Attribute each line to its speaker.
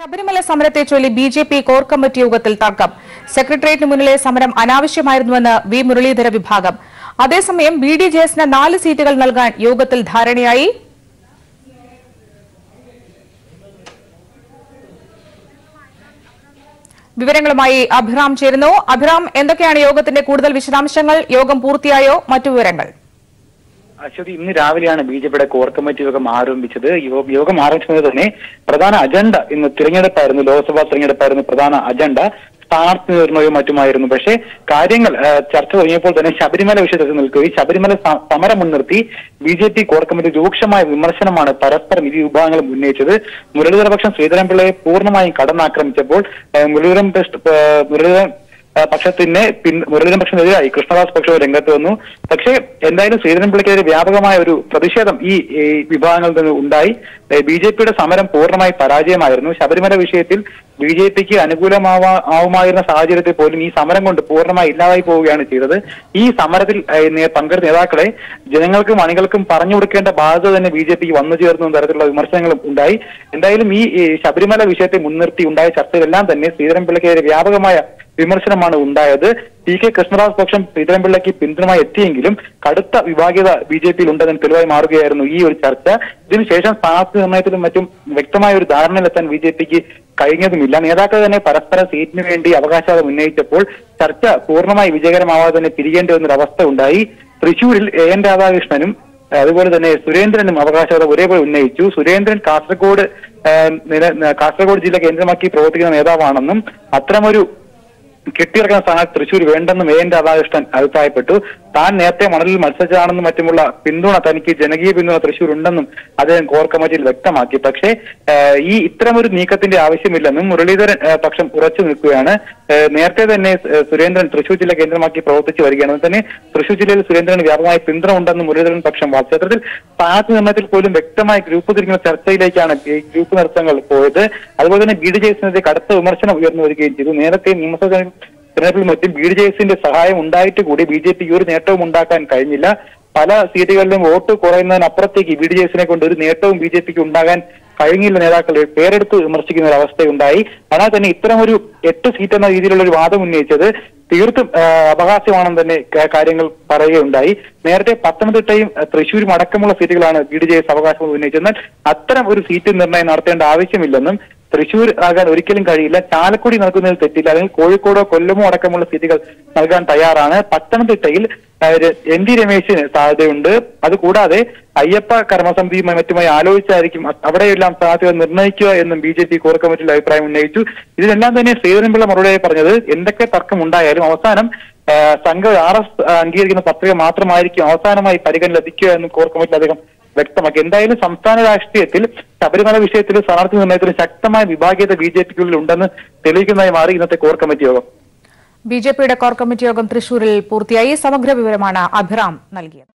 Speaker 1: ശബരിമല സമരത്തെ ചൊല്ലി B J P core committee യോഗത്തിൽ തർക്കം. സെക്രട്ടേറിയറ്റിന് മുന്നിലെ സമരം അനാവശ്യമായിരുന്നുവെന്ന് വി. മുരളീധര വിഭാഗം. അതേസമയം ബി. ഡി. ജെ എസിന് നാല് സീറ്റുകൾ നൽകാൻ യോഗത്തിൽ ധാരണയായി. വിവരങ്ങളുമായി അഭിറാം ചേരുന്നു. അഭിറാം എന്തൊക്കെയാണ് യോഗത്തിന്റെ കൂടുതൽ വിശദാംശങ്ങൾ? യോഗം പൂർത്തിയായോ? മറ്റു വിവരങ്ങൾ.
Speaker 2: അശ്വതി ഇന്ന് രാവിലെയാണ് ബി ജെ പിയുടെ കോർ കമ്മിറ്റി യോഗം ആരംഭിച്ചത്. യോഗം ആരംഭിച്ചത് തന്നെ പ്രധാന അജണ്ട ഇന്ന് തിരഞ്ഞെടുപ്പായിരുന്നു. ലോക്സഭാ തിരഞ്ഞെടുപ്പായിരുന്നു പ്രധാന അജണ്ട. സ്ഥാനാർത്ഥി നിർണയവും മറ്റുമായിരുന്നു. പക്ഷേ കാര്യങ്ങൾ ചർച്ച തുടങ്ങിയപ്പോൾ തന്നെ ശബരിമല വിഷയത്തിൽ നിൽക്കുകയും ശബരിമല സമരം മുൻനിർത്തി B J P core committee രൂക്ഷമായ വിമർശനമാണ് പരസ്പരം ഇരു വിഭാഗങ്ങളും ഉന്നയിച്ചത്. മുരളീധരപക്ഷം ശ്രീധരൻപിള്ളയെ പൂർണമായും കടന്നാക്രമിച്ചപ്പോൾ മുരളീധരൻ മുരളീധരൻ പക്ഷ- പിന്നെ പിൻ മുരളീധരൻ പക്ഷത്തിനെതിരായി കൃഷ്ണദാസ് പക്ഷം രംഗത്ത് വന്നു. പക്ഷേ എന്തായാലും ശ്രീധരൻപിള്ളയ്ക്കെതിരെ വ്യാപകമായ ഒരു പ്രതിഷേധം ഈ വിഭാഗങ്ങളിൽ നിന്ന് ഉണ്ടായി. ബി ജെ പിയുടെ സമരം പൂർണമായി പരാജയമായിരുന്നു. ശബരിമല വിഷയത്തിൽ ബി ജെ പിക്ക് അനുകൂലമാവാ ആവുമായിരുന്ന സാഹചര്യത്തിൽ പോലും ഈ സമരം കൊണ്ട് പൂർണമായി ഇല്ലാതായി പോവുകയാണ് ചെയ്തത്. ഈ സമരത്തിൽ പങ്കെടുത്ത നേതാക്കളെ ജനങ്ങൾക്കും അണികൾക്കും പറഞ്ഞു കൊടുക്കേണ്ട ബാധ്യത തന്നെ ബി ജെ പിക്ക് വന്നു ചേർന്നു തരത്തിലുള്ള വിമർശനങ്ങളും ഉണ്ടായി. എന്തായാലും ഈ ഈ ശബരിമല വിഷയത്തെ മുൻനിർത്തി ഉണ്ടായ ചർച്ചകളെല്ലാം തന്നെ ശ്രീധരൻപിള്ളയ്ക്കെതിരെ വ്യാപകമായ വിമർശനമാണ് ഉണ്ടായത്. ടി കെ കൃഷ്ണദാസ് പക്ഷം ശ്രീധരൻപിള്ളയ്ക്ക് പിന്തുണമായി എത്തിയെങ്കിലും കടുത്ത വിഭാഗീയത ബി ജെ പിയിൽ ഉണ്ടെന്ന് തെളിവായി മാറുകയായിരുന്നു ഈ ഒരു ചർച്ച. ഇതിനുശേഷം സ്ഥാനാർത്ഥി നിർണയത്തിലും മറ്റും വ്യക്തമായ ഒരു ധാരണയിലെത്താൻ ബി ജെ പിക്ക് കഴിഞ്ഞതുമില്ല. നേതാക്കൾ തന്നെ പരസ്പര സീറ്റിന് വേണ്ടി അവകാശവാദം ഉന്നയിച്ചപ്പോൾ ചർച്ച പൂർണമായി വിജയകരമാവാതെ തന്നെ പിരിയേണ്ടി വന്നൊരു അവസ്ഥ ഉണ്ടായി. തൃശൂരിൽ എ എൻ രാധാകൃഷ്ണനും അതുപോലെ തന്നെ സുരേന്ദ്രനും അവകാശവാദം ഒരേപോലെ ഉന്നയിച്ചു. സുരേന്ദ്രൻ കാസർഗോഡ് കാസർഗോഡ് ജില്ല കേന്ദ്രമാക്കി പ്രവർത്തിക്കുന്ന നേതാവാണെന്നും അത്തരമൊരു കെട്ടിയിറക്കുന്ന സ്ഥാനാർത്ഥി തൃശൂർ വേണ്ടെന്നും എ എൻ രാധാകൃഷ്ണൻ അഭിപ്രായപ്പെട്ടു. താൻ നേരത്തെ മണലിൽ മത്സരിച്ചതാണെന്നും മറ്റുമുള്ള പിന്തുണ തനിക്ക് ജനകീയ പിന്തുണ തൃശൂർ ഉണ്ടെന്നും അദ്ദേഹം കോർ കമ്മിറ്റിയിൽ വ്യക്തമാക്കി. പക്ഷേ ഈ ഇത്തരമൊരു നീക്കത്തിന്റെ ആവശ്യമില്ലെന്നും മുരളീധരൻ പക്ഷം ഉറച്ചു നിൽക്കുകയാണ്. നേരത്തെ തന്നെ സുരേന്ദ്രൻ തൃശൂർ ജില്ല കേന്ദ്രമാക്കി പ്രവർത്തിച്ചു വരികയാണ്. തന്നെ തൃശൂർ ജില്ലയിൽ സുരേന്ദ്രന് വ്യാപകമായ പിന്തുണ ഉണ്ടെന്നും മുരളീധരൻ പക്ഷം വാദിച്ചു പാർട്ടി നിർണയത്തിൽ പോലും വ്യക്തമായി ഗ്രൂപ്പ് തിരിക്കുന്ന ചർച്ചയിലേക്കാണ് ഗ്രൂപ്പ് നൃത്തങ്ങൾ പോയത്. അതുപോലെ തന്നെ ബി ഡി ജെ എസിനെതിരെ കടുത്ത വിമർശനം ഉയർന്നു വരികയും ചെയ്തു. നേരത്തെ നിയമസഭ തെരഞ്ഞെടുപ്പിൽ മറ്റും ബി ഡി എസിന്റെ സഹായം ഉണ്ടായിട്ട് കൂടി ബി ജെ പി ഒരു നേട്ടവും ഉണ്ടാക്കാൻ കഴിഞ്ഞില്ല. പല സീറ്റുകളിലും വോട്ട് കുറയുന്നതിനപ്പുറത്തേക്ക് ബി ഡി എസിനെ കൊണ്ട് ഒരു നേട്ടവും ബി ജെ പിക്ക് ഉണ്ടാകാൻ കഴിഞ്ഞില്ല. നേതാക്കൾ പേരെടുത്ത് വിമർശിക്കുന്ന ഒരു അവസ്ഥയുണ്ടായി. അതിനാൽ തന്നെ ഇത്തരം ഒരു എട്ട് സീറ്റ് എന്ന രീതിയിലുള്ള ഒരു വാദം ഉന്നയിച്ചത് തീർത്തും അവകാശമാണെന്ന് തന്നെ കാര്യങ്ങൾ പറയുകയുണ്ടായി. നേരത്തെ പത്തനംതിട്ടയും തൃശ്ശൂരും അടക്കമുള്ള സീറ്റുകളാണ് ബി ഡി ജെ എസ് അവകാശം ഉന്നയിച്ചത് എന്നാൽ അത്തരം ഒരു സീറ്റ് നിർണയം നടത്തേണ്ട ആവശ്യമില്ലെന്നും തൃശൂർ ആകാൻ ഒരിക്കലും കഴിയില്ല. ചാലക്കുടി നൽകുന്നതിൽ തെറ്റില്ല. അല്ലെങ്കിൽ കോഴിക്കോടോ കൊല്ലമോ അടക്കമുള്ള സീറ്റുകൾ നൽകാൻ തയ്യാറാണ്. പത്തനംതിട്ടയിൽ എൻ ഡി രമേശിന് സാധ്യതയുണ്ട്. അതുകൂടാതെ അയ്യപ്പ കർമ്മസമിതിയുമായി മറ്റുമായി ആലോചിച്ചായിരിക്കും അവിടെയെല്ലാം സാധ്യത നിർണയിക്കുക എന്നും ബി ജെ പി കോർ കമ്മിറ്റിയിൽ അഭിപ്രായം ഉന്നയിച്ചു. ഇതിനെല്ലാം തന്നെ ശ്രീധരൻപിള്ള മറുപടിയായി പറഞ്ഞത് എന്തൊക്കെ തർക്കം ഉണ്ടായാലും അവസാനം സംഘം ആർ എസ് അംഗീകരിക്കുന്ന പത്രിക മാത്രമായിരിക്കും അവസാനമായി പരിഗണന ലഭിക്കുക എന്നും കോർ കമ്മിറ്റിയിൽ അദ്ദേഹം വ്യക്തമാക്കി. എന്തായാലും സംസ്ഥാന രാഷ്ട്രീയത്തിൽ ശബരിമല വിഷയത്തിൽ സ്ഥാനാർത്ഥി നിർണയത്തിൽ ശക്തമായ വിഭാഗീയത ബി ജെ പിക്കുള്ളിൽ ഉണ്ടെന്ന് തെളിയിക്കുന്നതായി മാറി ഇന്നത്തെ കോർ കമ്മിറ്റി യോഗം.
Speaker 1: ബി ജെ പിയുടെ കോർ കമ്മിറ്റി യോഗം തൃശൂരിൽ പൂർത്തിയായി. സമഗ്ര വിവരമാണ് അഭിറാം നൽകിയത്.